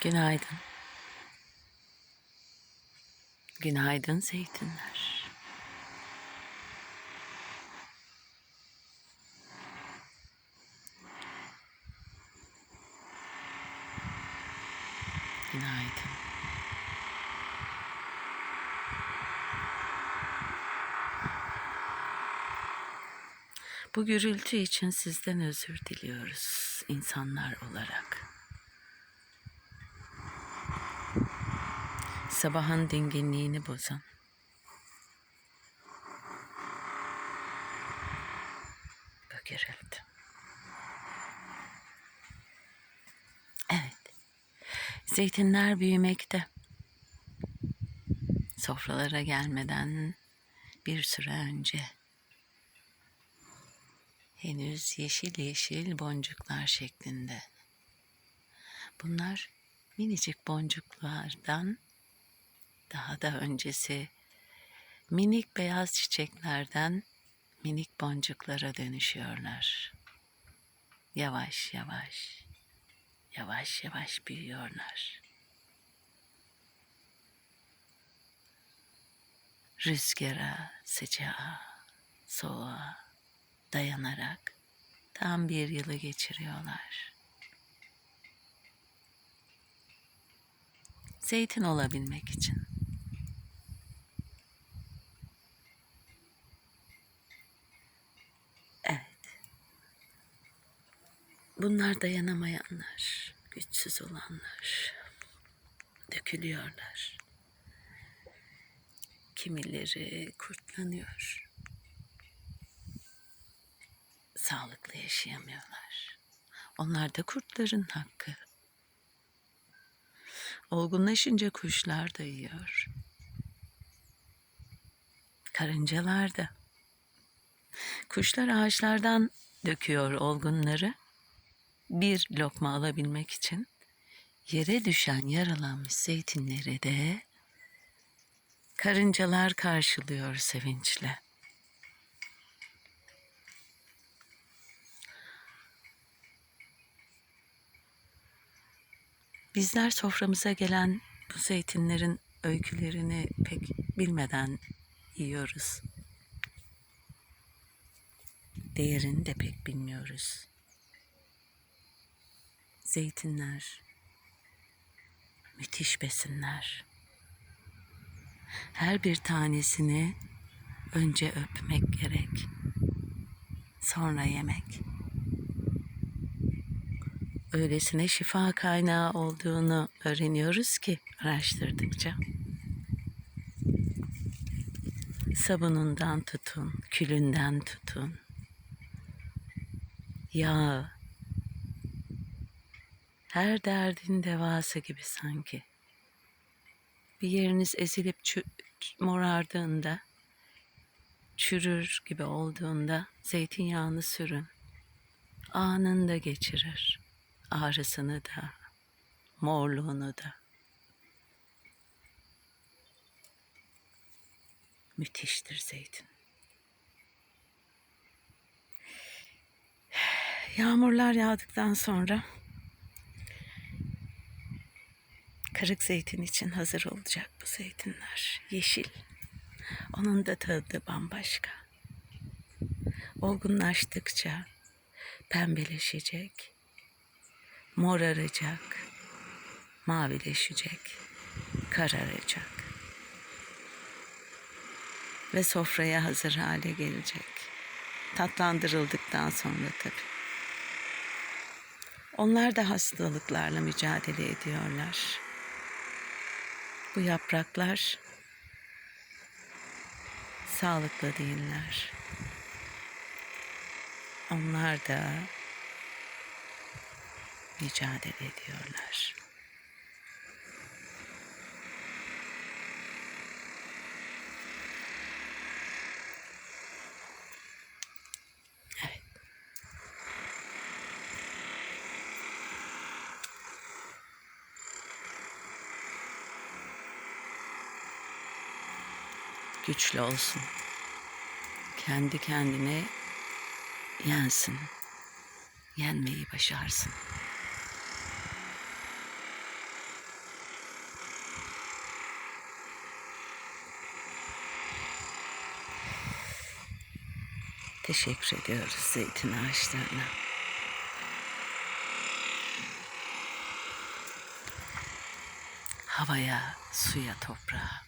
Günaydın. Günaydın zeytinler. Günaydın. Bu gürültü için sizden özür diliyoruz insanlar olarak. Sabahın dinginliğini bozan. Gürültü. Evet. Zeytinler büyümekte. Sofralara gelmeden bir süre önce henüz yeşil yeşil boncuklar şeklinde. Bunlar minicik boncuklardan daha da öncesi minik beyaz çiçeklerden minik boncuklara dönüşüyorlar. Yavaş yavaş, yavaş yavaş büyüyorlar. Rüzgara, sıcağa, soğuğa dayanarak tam bir yılı geçiriyorlar. Zeytin olabilmek için. Evet. Bunlar dayanamayanlar, güçsüz olanlar. Dökülüyorlar. Kimileri kurtlanıyor. Sağlıklı yaşayamıyorlar. Onlar da kurtların hakkı. Olgunlaşınca kuşlar da yiyor. Karıncalar da. Kuşlar ağaçlardan döküyor olgunları. Bir lokma alabilmek için yere düşen yaralanmış zeytinleri de karıncalar karşılıyor sevinçle. Bizler soframıza gelen bu zeytinlerin öykülerini pek bilmeden yiyoruz. Değerini de pek bilmiyoruz. Zeytinler müthiş besinler. Her bir tanesini önce öpmek gerek. Sonra yemek öylesine şifa kaynağı olduğunu öğreniyoruz ki araştırdıkça. Sabunundan tutun, külünden tutun, yağ, her derdin devası gibi sanki. Bir yeriniz ezilip morardığında, çürür gibi olduğunda zeytinyağını sürün. Anında geçirir ağrısını da, morluğunu da. Müthiştir zeytin. Yağmurlar yağdıktan sonra kırık zeytin için hazır olacak bu zeytinler. Yeşil. Onun da tadı bambaşka. Olgunlaştıkça pembeleşecek moraracak, mavileşecek, kararacak ve sofraya hazır hale gelecek. Tatlandırıldıktan sonra tabii. Onlar da hastalıklarla mücadele ediyorlar. Bu yapraklar sağlıklı değiller. Onlar da mücadele ediyorlar. güçlü olsun. Kendi kendine yensin. Yenmeyi başarsın. Teşekkür ediyoruz zeytin ağaçlarına. Havaya, suya, toprağa.